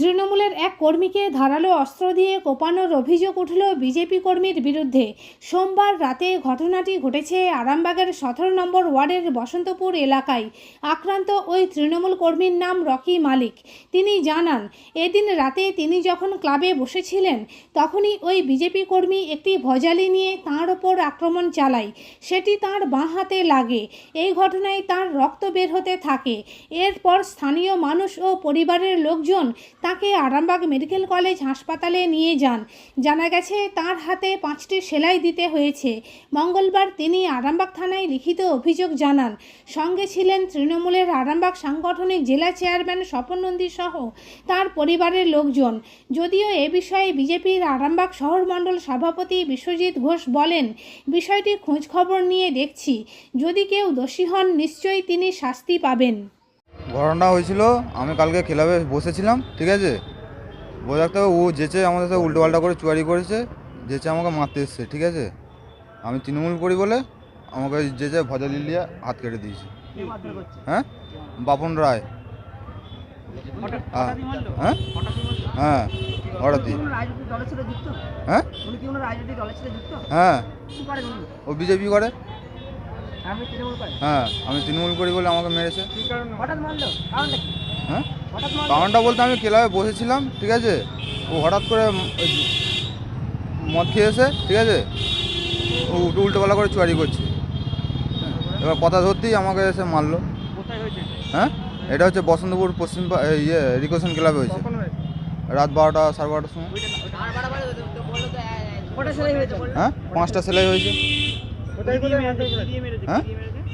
তৃণমূলের এক কর্মীকে ধারালো অস্ত্র দিয়ে কোপানোর অভিযোগ উঠল বিজেপি কর্মীর বিরুদ্ধে। সোমবার রাতে ঘটনাটি ঘটেছে আরামবাগের সতেরো নম্বর ওয়ার্ডের বসন্তপুর এলাকায়। আক্রান্ত ওই তৃণমূল কর্মীর নাম রকি মালিক। তিনি জানান, এদিন রাতে তিনি যখন ক্লাবে বসেছিলেন, তখনই ওই বিজেপি কর্মী একটি ভজালি নিয়ে তাঁর ওপর আক্রমণ চালায়। সেটি তাঁর বাঁ হাতে লাগে। এই ঘটনায় তার রক্ত বের হতে থাকে। এরপর স্থানীয় মানুষ ও পরিবারের লোকজন তাকে আরামবাগ মেডিকেল কলেজ হাসপাতালে নিয়ে যান। জানা গেছে, তার হাতে পাঁচটি সেলাই দিতে হয়েছে। মঙ্গলবার তিনি আরামবাগ থানায় লিখিত অভিযোগ জানান। সঙ্গে ছিলেন তৃণমূলের আরামবাগ সাংগঠনিক জেলা চেয়ারম্যান স্বপন নন্দী সহ তার পরিবারের লোকজন। যদিও এ বিষয়ে বিজেপির আরামবাগ শহর মণ্ডল সভাপতি বিশ্বজিৎ ঘোষ বলেন, বিষয়টি খোঁজখবর নিয়ে দেখছি। যদি কেউ দোষী হন, নিশ্চয়ই তিনি শাস্তি পাবেন। ঘটনা হয়েছিল আমি কালকে ক্লাবে বসেছিলাম ঠিক আছে? বলে রাখতে হবে ও যেচে আমাদের সাথে উল্টো পাল্টা করে চুয়ারি করেছে যেচে আমাকে মারতে এসছে ঠিক আছে? আমি তৃণমূল করি বলে আমাকে যেচে ভজা লিলিয়া হাত কেটে দিয়েছে। হ্যাঁ? বাপন রায়। হ্যাঁ? হ্যাঁ? হ্যাঁ হঠাৎই। হ্যাঁ? হ্যাঁ। ও বিজেপি করে। হ্যাঁ আমি তৃণমূল করি বলে আমাকে মেরেছে। কি কারণ? হঠাৎ মারলো? কারণটা হ্যাঁ? হঠাৎ মারলো? কারণটা বলতে আমি ক্লাবে বসেছিলাম ঠিক আছে? ও হঠাৎ করে মদ খেয়েছে ঠিক আছে? ও উল্টো উল্টোপালা করে চুয়ারি করছে। এবার কথা ধরতেই আমাকে এসে মারলো। হ্যাঁ? এটা হচ্ছে বসন্তপুর পশ্চিম ইয়ে রিকোশন ক্লাবে হয়েছে। রাত বারোটা সাড়ে বারোটার সময়। হ্যাঁ? পাঁচটা সেলাই হয়েছে কোথায় কোথায় মারধর করেছে হ্যাঁ?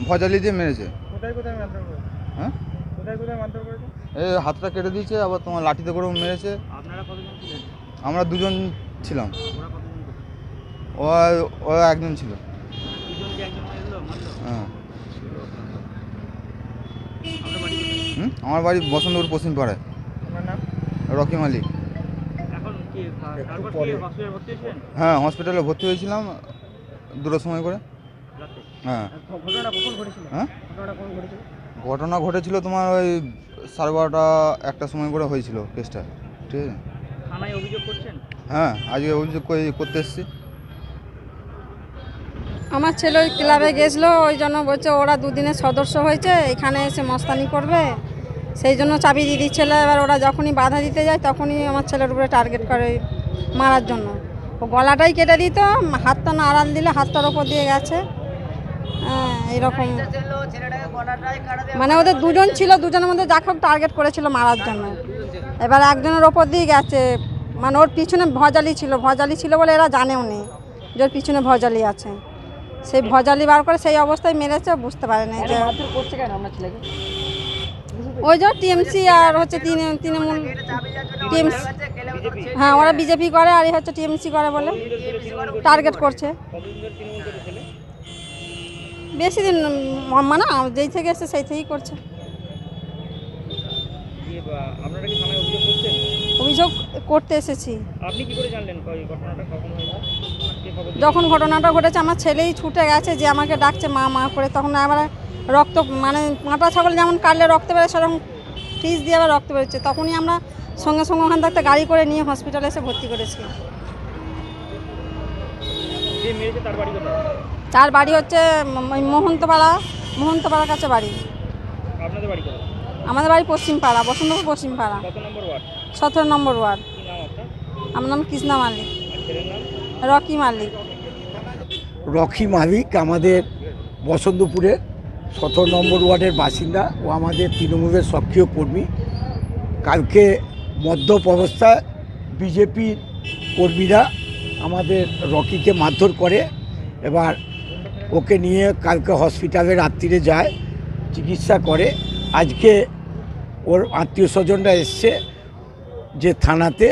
ভজালি দিয়ে মেরেছে। কোথায় কোথায় মারধর করেছে? হ্যাঁ? কোথায় কোথায় মারধর করেছে? এই হাতটা কেটে দিয়েছে আবার তোমার লাঠিতে করেও মেরেছে। আপনারা কতজন ছিলেন? আমরা দুজন ছিলাম। ওরা কতজন ও ও একজন ছিল। দুজন কি একজন মারলো মারলো? হ্যাঁ। হুম? আমার বাড়ি বসন্তপুর পশ্চিম পাড়ায় রকি মালিক এখন কি তারপর কি হসপিটালে ভর্তি হয়েছেন হ্যাঁ হসপিটালে ভর্তি হয়েছিলাম দুটো সময় করে। হ্যাঁ। হ্যাঁ? ঘটনাটা কখন ঘটেছিল? ঘটনা ঘটেছিল তোমার ওই সাড়ে বারোটা একটা সময় করে হয়েছিল কেসটা ঠিক আছে? হ্যাঁ আজকে অভিযোগ করতে এসেছি। আমার ছেলে ওই ক্লাবে গেছিল ওই জন্য বলছে ওরা দুদিনের সদস্য হয়েছে এখানে এসে মস্তানি করবে। সেই জন্য চাবি দিয়ে দিচ্ছিল এবার ওরা যখনই বাধা দিতে যায় তখনই আমার ছেলের উপরে টার্গেট করে মারার জন্য। ও গলাটাই কেটে দিত হাতটা না আড়াল দিলে হাতটার ওপর দিয়ে গেছে। হ্যাঁ এইরকম মানে ওদের দুজন ছিল দুজনের মধ্যে যাকে হোক টার্গেট করেছিল মারার জন্য। এবার একজনের ওপর দিয়ে গেছে। মানে ওর পিছনে ভজালি ছিল ভজালি ছিল বলে এরা জানেও নি যে ওর পিছনে ভজালি আছে। সেই ভজালি বার করে সেই অবস্থায় মেরেছে বুঝতে পারে না যে ওই যে টিএমসি আর হচ্ছে তিন তৃণমূল টিএমসি। হ্যাঁ ওরা বিজেপি করে আর এই হচ্ছে টিএমসি করে বলে। টার্গেট করছে। বেশি দিন মানে যেই থেকে এসে সেই থেকেই করছে। অভিযোগ করতে এসেছি? যখন ঘটনাটা ঘটেছে আমার ছেলেই ছুটে গেছে যে আমাকে ডাকছে মা মা করে। তখন আবার রক্ত মানে মাটা ছাগল যেমন কাটলে রক্ত বেরোয় সেরকম ফ্রিজ দিয়ে আবার রক্ত বেরোচ্ছে। তখনই আমরা সঙ্গে সঙ্গে ওখান থেকে একটা গাড়ি করে নিয়ে হসপিটালে এসে ভর্তি করেছি। তার বাড়ি হচ্ছে মোহন্তপাড়া মোহন্তপাড়ার কাছে বাড়ি। আপনাদের বাড়ি কোথায়? আমাদের বাড়ি পশ্চিমপাড়া বসন্তপুর পশ্চিমপাড়া। কত নম্বর ওয়ার্ড? সতেরো নম্বর ওয়ার্ড। কি নাম আপনার? আমার নাম কৃষ্ণা মালিক। রকি মালিক। রকি মালিক আমাদের বসন্তপুরের সতেরো নম্বর ওয়ার্ডের বাসিন্দা ও আমাদের তৃণমূলের সক্রিয় কর্মী। কালকে মদ্যপ অবস্থায় বিজেপির কর্মীরা আমাদের রকিকে মারধর করে। এবার ওকে নিয়ে কালকে হসপিটালে রাত্রিরে যায়, চিকিৎসা করে। আজকে ওর আত্মীয় স্বজনরা এসছে যে থানাতে,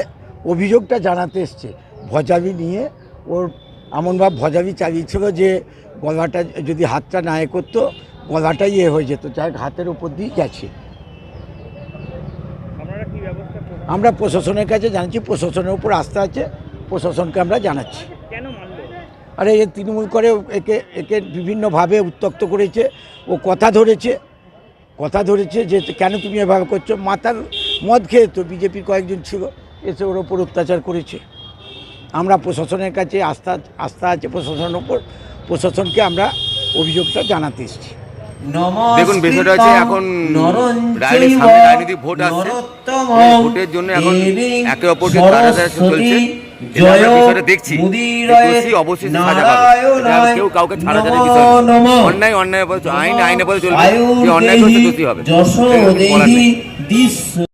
অভিযোগটা জানাতে এসছে। ভজাবি নিয়ে ওর এমনভাবে ভজাবি চালিয়েছিল যে গলাটা যদি হাতটা না এ করতো, গলাটাই ইয়ে হয়ে যেত, যাই হোক হাতের উপর দিয়ে গেছে। আমরা প্রশাসনের কাছে জানাচ্ছি, প্রশাসনের উপর আস্থা আছে, প্রশাসনকে আমরা জানাচ্ছি। আরে এ তৃণমূল করে একে একে বিভিন্নভাবে উত্তক্ত করেছে ও কথা ধরেছে কথা ধরেছে যে কেন তুমি এভাবে করছ? মাতার মদ খেয়ে তো বিজেপির কয়েকজন ছিল এসে ওর ওপর অত্যাচার করেছে। আমরা প্রশাসনের কাছে আস্থা আস্থা আছে প্রশাসনের ওপর প্রশাসনকে আমরা অভিযোগটা জানাতে এসেছি। দেখুন বিষয়টা হচ্ছে এখন রাজনীতি ভোট আসছে। ভোটের জন্য এখন একে অপরকে তারা চলছে। দেখছি। অবশ্যই সাজা পাবে। কেউ কাউকে ছাড়া বিষয় অন্যায় অন্যায় আইন আইনে পথে চলবে। যে অন্যায় করছে হবে।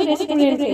রেস্টুরেন্টে